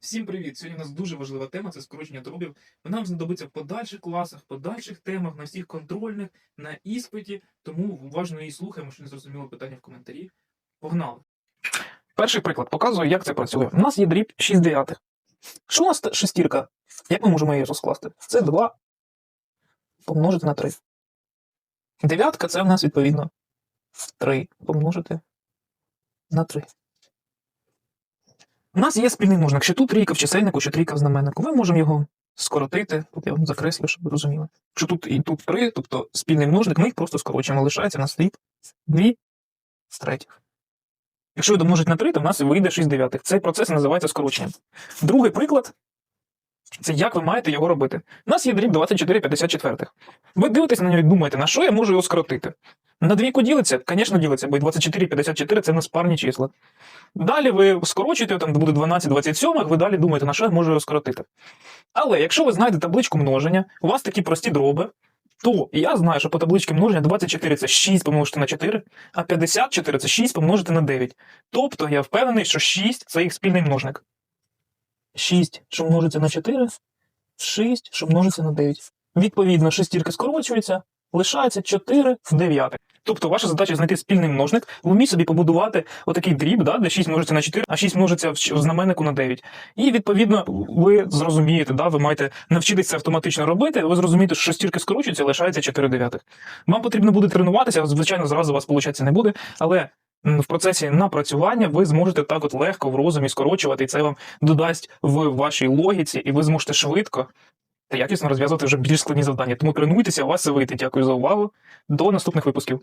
Всім привіт! Сьогодні у нас дуже важлива тема це скорочення дробів. Вона нам знадобиться в подальших класах, в подальших темах, на всіх контрольних, на іспиті. Тому уважно її слухаємо, що не зрозуміло питання в коментарі. Погнали! Перший приклад показує, як це працює. У нас є дріб 6 дев'ятих. Що у нас шестірка? Як ми можемо її розкласти? Це 2 помножити на 3. Дев'ятка це в нас відповідно 3 помножити на 3. У нас є спільний множник, що тут трійка в чисельнику, що трійка в знаменнику. Ми можемо його скоротити. Тут я вам закреслю, щоб ви розуміли. Що тут і тут три, тобто спільний множник, ми їх просто скорочуємо. Лишається у нас дріб 2 з третіх. Якщо домножити на 3, то в нас вийде 6 дев'ятих. Цей процес називається скороченням. Другий приклад це як ви маєте його робити. У нас є дріб 24 54. Ви дивитесь на нього і думаєте, на що я можу його скоротити? На двійку ділиться? Звісно, ділиться, бо і 24 54 це в нас парні числа. Далі ви скорочуєте, там буде 12 27, ви далі думаєте, на що я можу його скоротити. Але якщо ви знаєте табличку множення, у вас такі прості дроби, то я знаю, що по табличці множення 24 це 6 помножити на 4, а 54 це 6 помножити на 9. Тобто я впевнений, що 6 це їх спільний множник. 6, що множиться на 4, 6, що множиться на 9. Відповідно, шестірки скорочуються, лишається 4 в 9. Тобто ваша задача знайти спільний множник, в умі собі побудувати отакий дріб, да, де 6 множиться на 4, а 6 множиться в знаменнику на 9. І відповідно ви зрозумієте, да, ви маєте навчитися автоматично робити, ви зрозумієте, що шестірки скорочуються, лишається 4 дев'ятих. Вам потрібно буде тренуватися, звичайно, зразу у вас виходить не буде, але в процесі напрацювання ви зможете так от легко в розумі скорочувати, і це вам додасть в вашій логіці, і ви зможете швидко та якісно розв'язувати вже більш складні завдання. Тому тренуйтеся, у вас це вийде. Дякую за увагу. До наступних випусків.